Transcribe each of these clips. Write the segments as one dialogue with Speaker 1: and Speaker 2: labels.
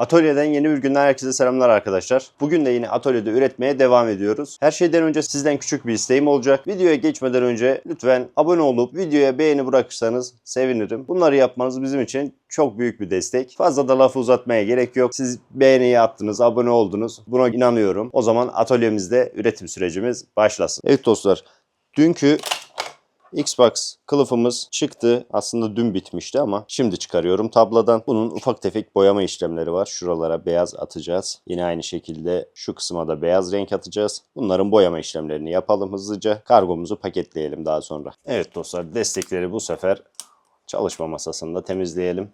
Speaker 1: Atölyeden yeni bir günden herkese selamlar arkadaşlar. Bugün de yine atölyede üretmeye devam ediyoruz. Her şeyden önce sizden küçük bir isteğim olacak. Videoya geçmeden önce lütfen abone olup videoya beğeni bırakırsanız sevinirim. Bunları yapmanız bizim için çok büyük bir destek. Fazla da lafı uzatmaya gerek yok. Siz beğeniyi attınız, abone oldunuz. Buna inanıyorum. O zaman atölyemizde üretim sürecimiz başlasın. Evet dostlar, dünkü Xbox kılıfımız çıktı. Aslında dün bitmişti ama şimdi çıkarıyorum tabladan. Bunun ufak tefek boyama işlemleri var. Şuralara beyaz atacağız. Yine aynı şekilde şu kısma da beyaz renk atacağız. Bunların boyama işlemlerini yapalım hızlıca. Kargomuzu paketleyelim daha sonra. Evet dostlar destekleri bu sefer çalışma masasında temizleyelim.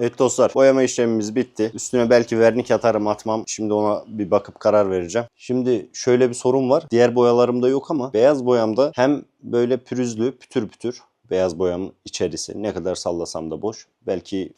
Speaker 1: Evet dostlar boyama işlemimiz bitti. Üstüne belki vernik atarım atmam. Şimdi ona bir bakıp karar vereceğim. Şimdi şöyle bir sorun var. Diğer boyalarımda yok ama beyaz boyamda hem böyle pürüzlü pütür pütür beyaz boyamın içerisi ne kadar sallasam da boş. Belki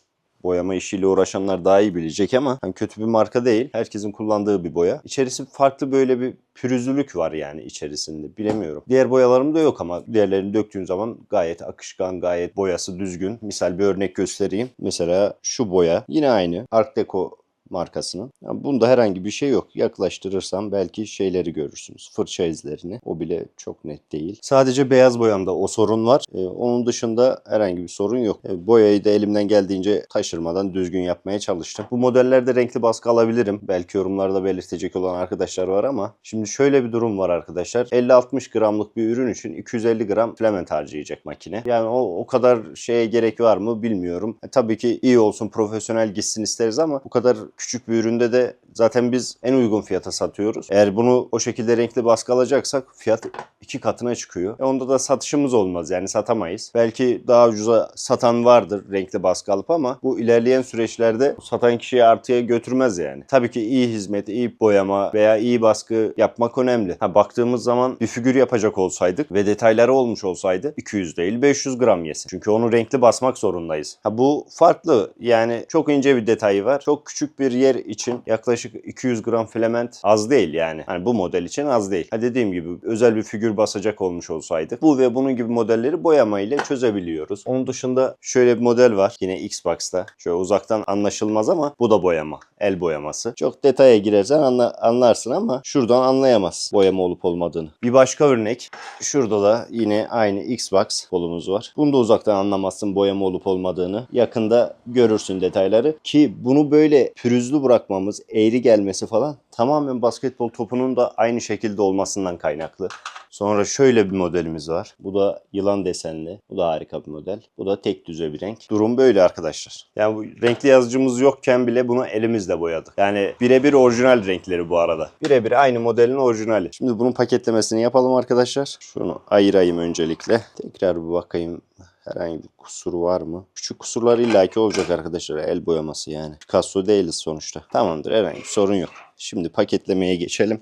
Speaker 1: boyama işiyle uğraşanlar daha iyi bilecek ama hani kötü bir marka değil. Herkesin kullandığı bir boya. İçerisi farklı böyle bir pürüzlülük var yani içerisinde. Bilemiyorum. Diğer boyalarımda yok ama diğerlerini döktüğün zaman gayet akışkan, gayet boyası düzgün. Misal bir örnek göstereyim. Mesela şu boya yine aynı. Art Deco markasının. Yani bunda herhangi bir şey yok. Yaklaştırırsam belki şeyleri görürsünüz. Fırça izlerini. O bile çok net değil. Sadece beyaz boyamda o sorun var. Ee, onun dışında herhangi bir sorun yok. Ee, boyayı da elimden geldiğince taşırmadan düzgün yapmaya çalıştım. Bu modellerde renkli baskı alabilirim. Belki yorumlarda belirtecek olan arkadaşlar var ama şimdi şöyle bir durum var arkadaşlar. 50-60 gramlık bir ürün için 250 gram filament harcayacak makine. Yani o, o kadar şeye gerek var mı bilmiyorum. E, tabii ki iyi olsun, profesyonel gitsin isteriz ama bu kadar küçük bir üründe de zaten biz en uygun fiyata satıyoruz. Eğer bunu o şekilde renkli baskı alacaksak fiyat iki katına çıkıyor. E onda da satışımız olmaz yani satamayız. Belki daha ucuza satan vardır renkli baskı alıp ama bu ilerleyen süreçlerde satan kişiyi artıya götürmez yani. Tabii ki iyi hizmet, iyi boyama veya iyi baskı yapmak önemli. Ha, baktığımız zaman bir figür yapacak olsaydık ve detayları olmuş olsaydı 200 değil 500 gram yesin. Çünkü onu renkli basmak zorundayız. Ha, bu farklı yani çok ince bir detayı var. Çok küçük bir yer için yaklaşık 200 gram filament az değil yani. Hani bu model için az değil. Ha dediğim gibi özel bir figür basacak olmuş olsaydık bu ve bunun gibi modelleri boyama ile çözebiliyoruz. Onun dışında şöyle bir model var yine Xbox'ta. Şöyle uzaktan anlaşılmaz ama bu da boyama. El boyaması. Çok detaya girersen anla, anlarsın ama şuradan anlayamaz boyama olup olmadığını. Bir başka örnek. Şurada da yine aynı Xbox kolumuz var. Bunu da uzaktan anlamazsın boyama olup olmadığını. Yakında görürsün detayları. Ki bunu böyle pürüzlü bırakmamız, eğri gelmesi falan tamamen basketbol topunun da aynı şekilde olmasından kaynaklı. Sonra şöyle bir modelimiz var. Bu da yılan desenli. Bu da harika bir model. Bu da tek düze bir renk. Durum böyle arkadaşlar. Yani bu renkli yazıcımız yokken bile bunu elimizle boyadık. Yani birebir orijinal renkleri bu arada. Birebir aynı modelin orijinali. Şimdi bunun paketlemesini yapalım arkadaşlar. Şunu ayırayım öncelikle. Tekrar bir bakayım herhangi bir kusur var mı? Küçük kusurlar illaki olacak arkadaşlar. El boyaması yani. Picasso değiliz sonuçta. Tamamdır herhangi bir sorun yok. Şimdi paketlemeye geçelim.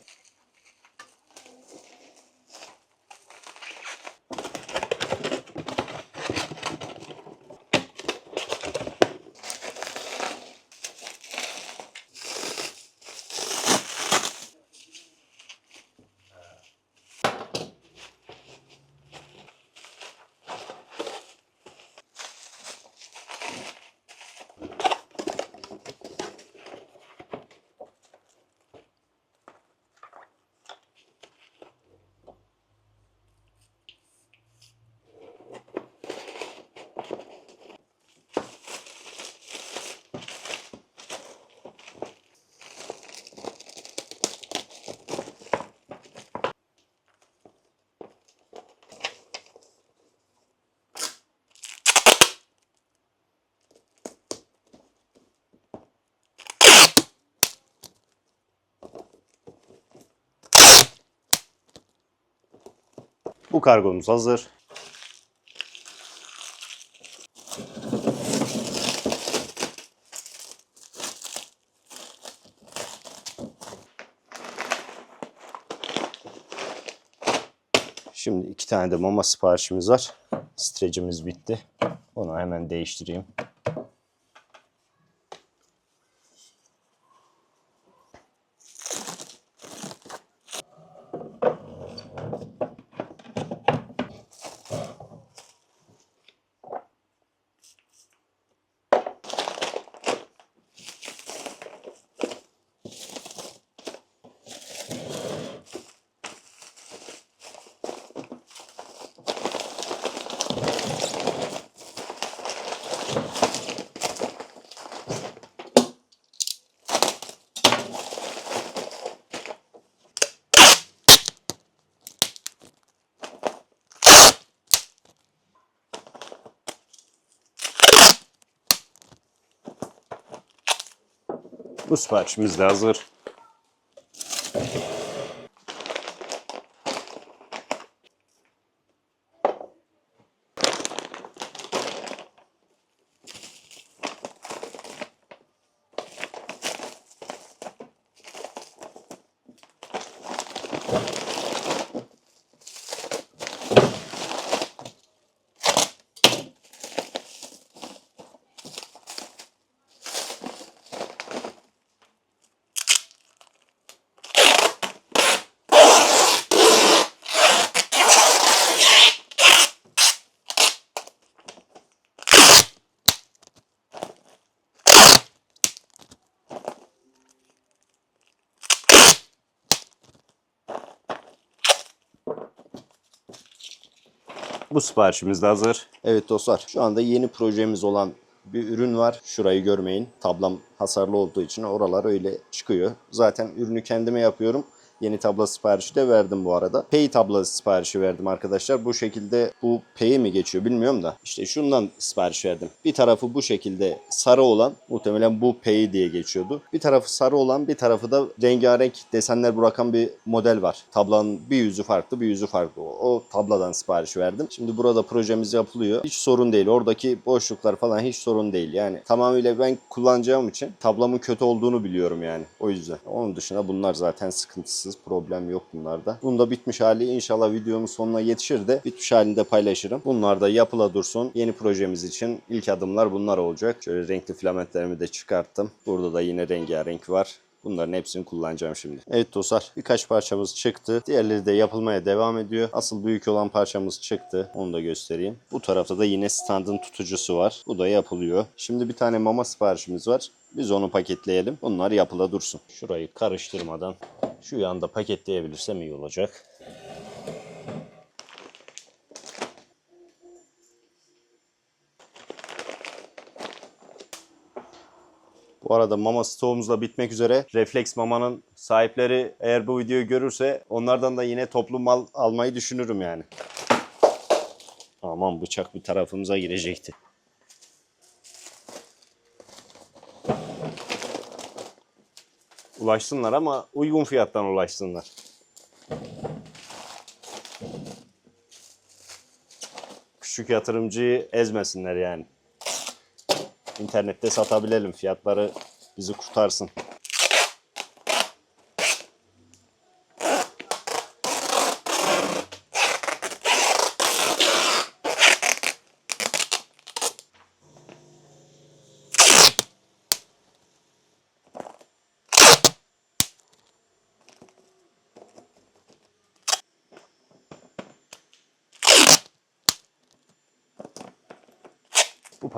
Speaker 1: Bu kargomuz hazır. Şimdi iki tane de mama siparişimiz var. Strecimiz bitti. Onu hemen değiştireyim. Bu siparişimiz de hazır. Bu siparişimiz de hazır. Evet dostlar şu anda yeni projemiz olan bir ürün var. Şurayı görmeyin. Tablam hasarlı olduğu için oralar öyle çıkıyor. Zaten ürünü kendime yapıyorum. Yeni tabla siparişi de verdim bu arada. Pay tabla siparişi verdim arkadaşlar. Bu şekilde bu pay mi geçiyor bilmiyorum da. İşte şundan sipariş verdim. Bir tarafı bu şekilde sarı olan muhtemelen bu pay diye geçiyordu. Bir tarafı sarı olan bir tarafı da rengarenk desenler bırakan bir model var. Tablanın bir yüzü farklı bir yüzü farklı. O, o tabladan sipariş verdim. Şimdi burada projemiz yapılıyor. Hiç sorun değil. Oradaki boşluklar falan hiç sorun değil. Yani tamamıyla ben kullanacağım için tablamın kötü olduğunu biliyorum yani. O yüzden. Onun dışında bunlar zaten sıkıntısız. Problem yok bunlarda. Bunda bitmiş hali inşallah videonun sonuna yetişir de bitmiş halinde paylaşırım. Bunlar da yapıla dursun. Yeni projemiz için ilk adımlar bunlar olacak. Şöyle renkli filamentlerimi de çıkarttım. Burada da yine rengarenk var. Bunların hepsini kullanacağım şimdi. Evet dostlar birkaç parçamız çıktı. Diğerleri de yapılmaya devam ediyor. Asıl büyük olan parçamız çıktı. Onu da göstereyim. Bu tarafta da yine standın tutucusu var. Bu da yapılıyor. Şimdi bir tane mama siparişimiz var. Biz onu paketleyelim. Bunlar yapıla dursun. Şurayı karıştırmadan şu yanda paketleyebilirsem iyi olacak. Bu arada mama stoğumuz da bitmek üzere. Reflex Mama'nın sahipleri eğer bu videoyu görürse onlardan da yine toplu mal almayı düşünürüm yani. Aman bıçak bir tarafımıza girecekti. Ulaşsınlar ama uygun fiyattan ulaşsınlar. Küçük yatırımcıyı ezmesinler yani. İnternette satabilelim. Fiyatları bizi kurtarsın.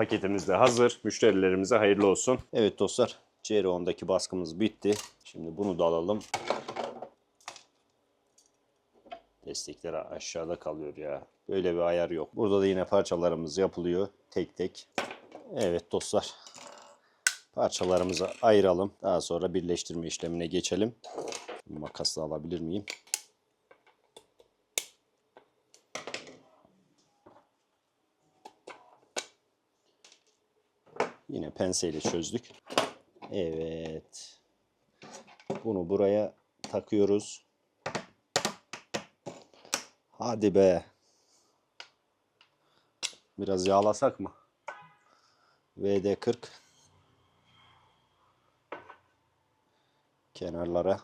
Speaker 1: Paketimiz de hazır. Müşterilerimize hayırlı olsun. Evet dostlar. CR10'daki baskımız bitti. Şimdi bunu da alalım. Destekler aşağıda kalıyor ya. Böyle bir ayar yok. Burada da yine parçalarımız yapılıyor. Tek tek. Evet dostlar. Parçalarımızı ayıralım. Daha sonra birleştirme işlemine geçelim. Makasla alabilir miyim? Yine penseyle çözdük. Evet. Bunu buraya takıyoruz. Hadi be. Biraz yağlasak mı? VD40 kenarlara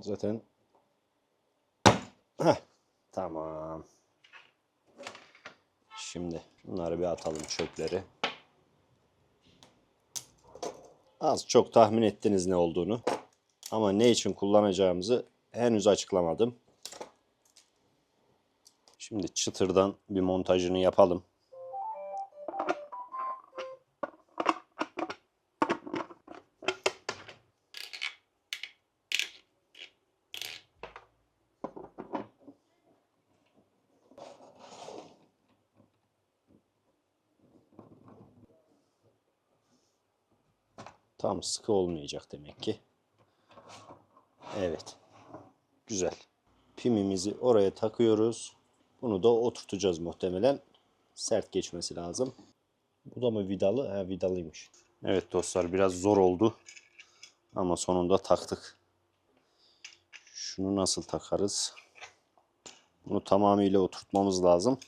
Speaker 1: zaten Heh, tamam. Şimdi bunları bir atalım çöpleri. Az çok tahmin ettiniz ne olduğunu. Ama ne için kullanacağımızı henüz açıklamadım. Şimdi çıtırdan bir montajını yapalım. Tam sıkı olmayacak demek ki. Evet. Güzel. Pimimizi oraya takıyoruz. Bunu da oturtacağız muhtemelen. Sert geçmesi lazım. Bu da mı vidalı? Ha vidalıymış. Evet dostlar biraz zor oldu. Ama sonunda taktık. Şunu nasıl takarız? Bunu tamamıyla oturtmamız lazım.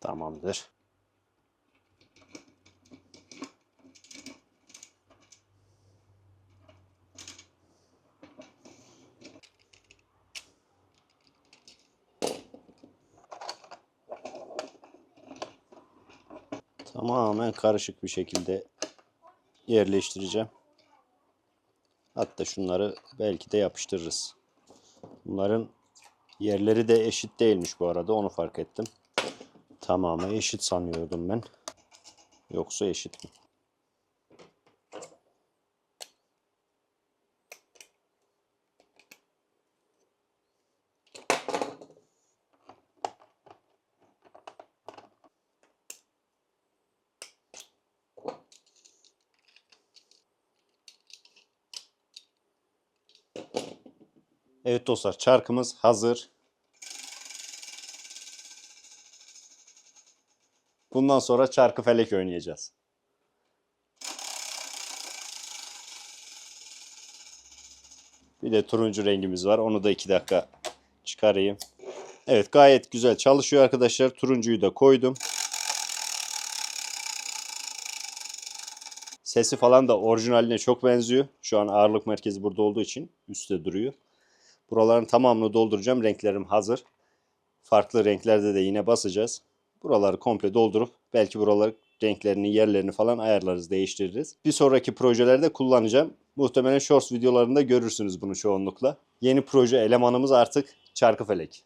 Speaker 1: Tamamdır. Tamamen karışık bir şekilde yerleştireceğim. Hatta şunları belki de yapıştırırız. Bunların yerleri de eşit değilmiş bu arada onu fark ettim. Tamamı eşit sanıyordum ben. Yoksa eşit mi? Evet dostlar çarkımız hazır. Bundan sonra çarkı felek oynayacağız. Bir de turuncu rengimiz var. Onu da 2 dakika çıkarayım. Evet gayet güzel çalışıyor arkadaşlar. Turuncuyu da koydum. Sesi falan da orijinaline çok benziyor. Şu an ağırlık merkezi burada olduğu için üstte duruyor. Buraların tamamını dolduracağım. Renklerim hazır. Farklı renklerde de yine basacağız. Buraları komple doldurup belki buraları renklerini, yerlerini falan ayarlarız, değiştiririz. Bir sonraki projelerde kullanacağım. Muhtemelen Shorts videolarında görürsünüz bunu çoğunlukla. Yeni proje elemanımız artık Çarkıfelek.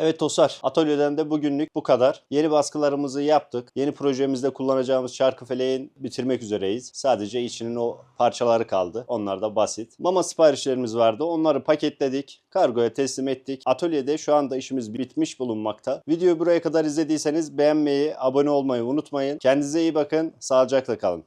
Speaker 1: Evet dostlar, atölyeden de bugünlük bu kadar. Yeni baskılarımızı yaptık. Yeni projemizde kullanacağımız şarkı feleğin bitirmek üzereyiz. Sadece içinin o parçaları kaldı. Onlar da basit. Mama siparişlerimiz vardı. Onları paketledik. Kargoya teslim ettik. Atölyede şu anda işimiz bitmiş bulunmakta. Videoyu buraya kadar izlediyseniz beğenmeyi, abone olmayı unutmayın. Kendinize iyi bakın. Sağlıcakla kalın.